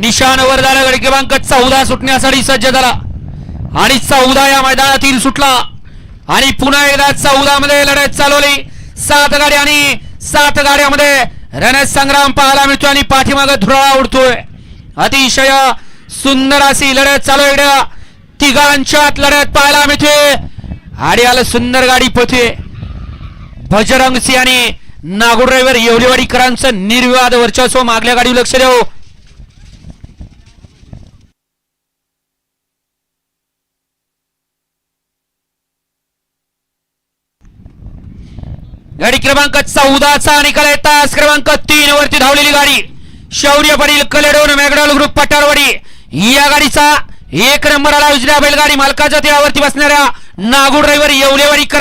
निशाणवर झाला गडी क्रमांक चौदा सुटण्यासाठी सज्ज झाला. आणि चौदा या मैदानातील सुटला. आणि पुन्हा एकदा चौदा मध्ये लढत चालवली. सात गाड्या आणि सात गाड्यामध्ये रणसंग्राम पाहायला मिळतो आणि पाठीमागे धुराळा उडतोय. अतिशय सुंदर अशी लढत चालू आहे तिघांच्यात लढत पाहायला मिळते आणि आलं सुंदर गाडी पोथे बजरंग सिंह आणि नागूर ड्रायव्हर येवलेवाडीकरांचं निर्विवाद वर्चस्व मागल्या गाडीवर लक्ष देऊ. गाडी क्रमांक चौदाचा निकाल आहे तास क्रमांक तीन वरती धावलेली गाडी. शौर्य पाटील कलेडोन मॅगडॉल ग्रुप पटारवाडी या गाडीचा एक नंबर आला उजव्या बैलगाडी मालकाच्या देवावरती बसणाऱ्या नागूर ड्रायव्हर येवलेवाडीकरांचा